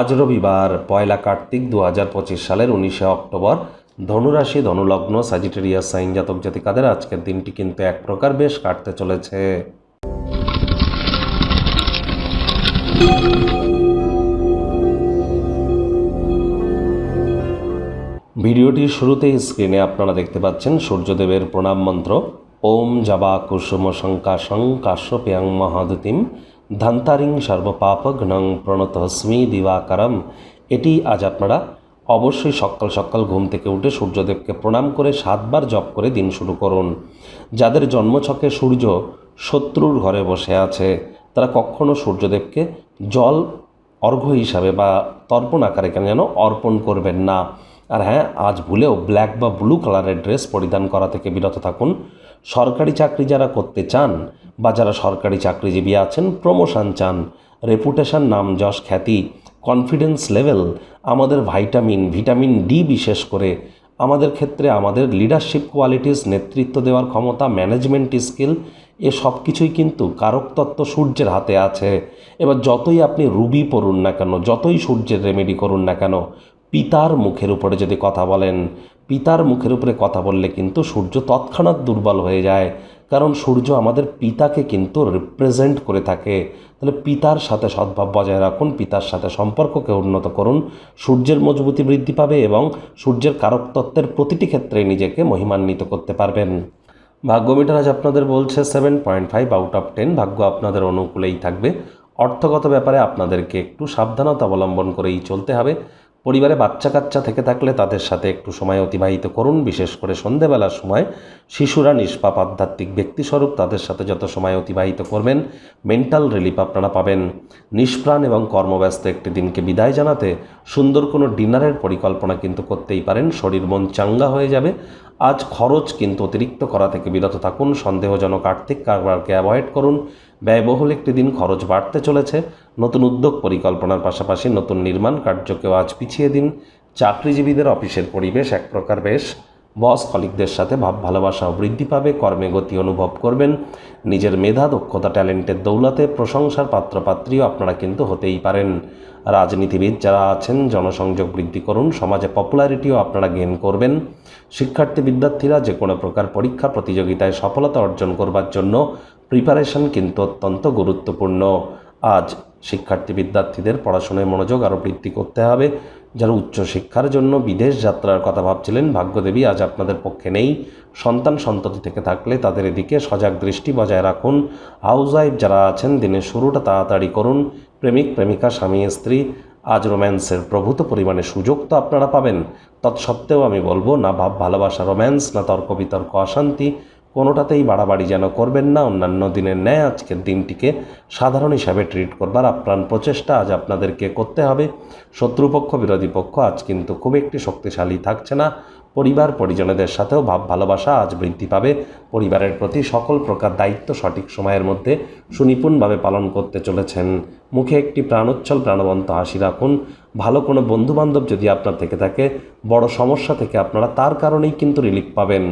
আজ রবিবার, পয়লা কার্তিক দু হাজার পঁচিশ সালের উনিশে অক্টোবর। ধনুরাশি, ধনুলগ্ন সাজিটেরিয়াস সাইন জাতক জাতিকাদের আজকের দিনটি কিন্তু এক প্রকার বেশ কাটতে চলেছে। ভিডিওটির শুরুতেই স্ক্রিনে আপনারা দেখতে পাচ্ছেন সূর্যদেবের প্রণাম মন্ত্র। ওম জাবা কুসুম শঙ্কাশং কাশ্যপ্যাং মহাদুতিম। ধান্তারিং সর্বপাপঘ্নং প্রণতস্মি দিবাকারম। এটি আজ আপনারা অবশ্যই সকাল সকাল ঘুম থেকে উঠে সূর্যদেবকে প্রণাম করে সাতবার জপ করে দিন শুরু করুন। যাদের জন্মছকে সূর্য শত্রুর ঘরে বসে আছে, তারা কখনো সূর্যদেবকে জল অর্ঘ্য হিসাবে বা তর্পণ আকারে কেন যেন অর্পণ করবেন না। আর হ্যাঁ আজ ভুলেও ব্ল্যাক বা ব্লু কালারের ড্রেস পরিধান করা থেকে বিরত থাকুন। সরকারি চাকরি যারা করতে চান বা যারা সরকারি চাকরিজীবী আছেন প্রমোশন চান রেপুটেশন নাম যশ খ্যাতি কনফিডেন্স লেভেল আমাদের ভাইটামিন ভিটামিন ডি বিশেষ করে, আমাদের ক্ষেত্রে আমাদের লিডারশিপ কোয়ালিটিস নেতৃত্ব দেওয়ার ক্ষমতা ম্যানেজমেন্ট স্কিল এ সব কিছুই কিন্তু কারকতত্ত্ব সূর্যের হাতে আছে। এবার যতই আপনি রুবি পড়ুন না কেন, যতই সূর্যের রেমেডি করুন না কেন, পিতার মুখের উপরে যদি কথা বলেন, পিতার মুখের উপরে কথা বললে কিন্তু সূর্য তৎক্ষণাৎ দুর্বল হয়ে যায়। কারণ সূর্য আমাদের পিতাকে কিন্তু রিপ্রেজেন্ট করে থাকে। তাহলে পিতার সাথে সদ্ভাব বজায় রাখুন, পিতার সাথে সম্পর্ককে উন্নত করুন, সূর্যের মজবুতি বৃদ্ধি পাবে এবং সূর্যের কারকতত্ত্বের প্রতিটি ক্ষেত্রে নিজেকে মহিমান্বিত করতে পারবেন। ভাগ্য মিটার আজ আপনাদের বলছে seven point five out of ten ভাগ্য আপনাদের অনুকূলেই থাকবে। অর্থগত ব্যাপারে আপনাদেরকে একটু সাবধানতা অবলম্বন করেই চলতে হবে। পরিবারে বাচ্চা কাচ্চা থেকে থাকলে তাদের সাথে একটু সময় অতিবাহিত করুন, বিশেষ করে সন্ধেবেলার সময়। শিশুরা নিষ্পাপ আধ্যাত্মিক ব্যক্তিস্বরূপ তাদের সাথে যত সময় অতিবাহিত করবেন, মেন্টাল রিলিফ আপনারা পাবেন। নিষ্প্রাণ এবং কর্মব্যস্ত একটি দিনকে বিদায় জানাতে সুন্দর কোনো ডিনারের পরিকল্পনা কিন্তু করতেই পারেন। শরীর মন চাঙ্গা হয়ে যাবে। আজ খরচ কিন্তু অতিরিক্ত করা থেকে বিরত থাকুন। সন্দেহজনক আর্থিক কারবারকে অ্যাভয়েড করুন। ব্যয়বহুল একটি দিন খরচ বাড়তে চলেছে। নতুন উদ্যোগ পরিকল্পনার পাশাপাশি নতুন নির্মাণ কার্যকেও আজ পিছিয়ে দিন চাকরিজীবীদের অফিসের পরিবেশ এক প্রকার বেশ। বস কলিকদের সাথে ভাব ভালোবাসাও বৃদ্ধি পাবে, কর্মে গতি অনুভব করবেন। নিজের মেধা, দক্ষতা, ট্যালেন্টের দৌলতে প্রশংসার পাত্রপাত্রীও আপনারা কিন্তু হতেই পারেন। রাজনীতিবিদ যারা আছেন, জনসংযোগ বৃদ্ধি করুন, সমাজে পপুলারিটিও আপনারা গেন করবেন। শিক্ষার্থী, বিদ্যার্থীরা যে কোনো প্রকার পরীক্ষা, প্রতিযোগিতায় সফলতা অর্জন করবার জন্য প্রিপারেশন কিন্তু অত্যন্ত গুরুত্বপূর্ণ। আজ শিক্ষার্থী বিদ্যার্থীদের পড়াশোনায় মনোযোগ আরও বৃদ্ধি করতে হবে। যারা উচ্চশিক্ষার জন্য বিদেশ যাত্রার কথা ভাবছিলেন, ভাগ্যদেবী আজ আপনাদের পক্ষে নেই। সন্তান সন্ততি থেকে থাকলে তাদের এদিকে সজাগ দৃষ্টি বজায় রাখুন। হাউস ওয়াইফ যারা আছেন, দিনের শুরুটা তাড়াতাড়ি করুন। প্রেমিক, প্রেমিকা, স্বামী, স্ত্রী, আজ রোম্যান্সের প্রভূত পরিমাণে সুযোগ তো আপনারা পাবেন। তৎসত্ত্বেও আমি বলব, না ভাব, ভালোবাসা, রোম্যান্স, না তর্ক বিতর্ক, অশান্তি কোনোটাতেই বাড়াবাড়ি যেন করবেন না। অন্যান্য দিনের ন্যায় আজকের দিনটিকে সাধারণ হিসাবে ট্রিট করবার আপ্রাণ প্রচেষ্টা আজ আপনাদেরকে করতে হবে। শত্রুপক্ষ, বিরোধী পক্ষ আজ কিন্তু খুব একটি শক্তিশালী থাকছে না। পরিবার, পরিজনেদের সাথেও ভাব, ভালোবাসা আজ বৃদ্ধি পাবে। পরিবারের প্রতি সকল প্রকার দায়িত্ব সঠিক সময়ের মধ্যে সুনিপুণভাবে পালন করতে চলেছেন। মুখে একটি প্রাণোচ্ছল, প্রাণবন্ত হাসি রাখুন। ভালো কোনো বন্ধুবান্ধব যদি আপনার থেকে থাকে, বড় সমস্যা থেকে আপনারা তার কারণেই কিন্তু রিলিফ পাবেন।